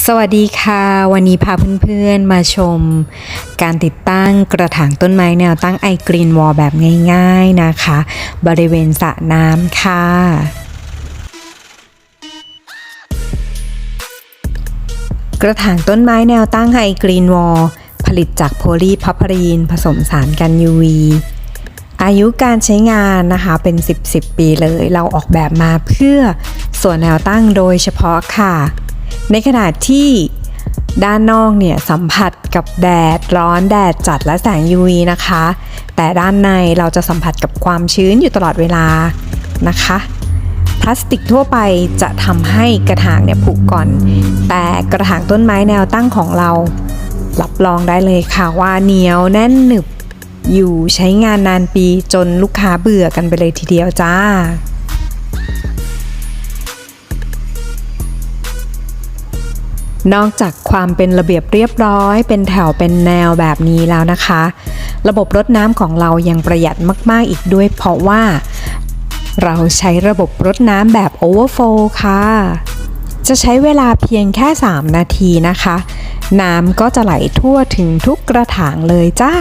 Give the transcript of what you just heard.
สวัสดีค่ะ วันนี้พาเพื่อนๆมาชม การติดตั้งกระถางต้นไม้แนวตั้งไอกรีนวอลแบบง่ายๆนะคะ บริเวณสระน้ำค่ะ กระถางต้นไม้แนวตั้งไฮกรีนวอลผลิตจากโพลีพัพรีนผสมสารกัน UV อายุการใช้งานนะคะเป็น 10 10 ปีเลย เราออกแบบมาเพื่อส่วนแนวตั้งโดยเฉพาะค่ะ ในขณะที่ด้านนอกเนี่ยสัมผัสกับแดดร้อนแดดจัดและแสง UV นะคะ แต่ด้านในเราจะสัมผัสกับความชื้นอยู่ตลอดเวลานะคะ พลาสติกทั่วไปจะทำให้กระถางเนี่ยผุก่อน แต่กระถางต้นไม้แนวตั้งของเรา รับรองได้เลยค่ะว่าเหนียวแน่นหนึบอยู่ใช้งานนานปีจนลูกค้าเบื่อกันไปเลยทีเดียวจ้า นอกจากความเป็นระเบียบเรียบร้อย เป็นแถวเป็นแนวแบบนี้แล้วนะคะ ระบบรดน้ำของเรายังประหยัดมากๆอีกด้วย เพราะว่า เราใช้ระบบรดน้ำแบบโอเวอร์โฟค่ะ จะใช้เวลาเพียงแค่ 3 นาทีนะคะ น้ำก็จะไหลทั่วถึงทุกกระถางเลยจ้า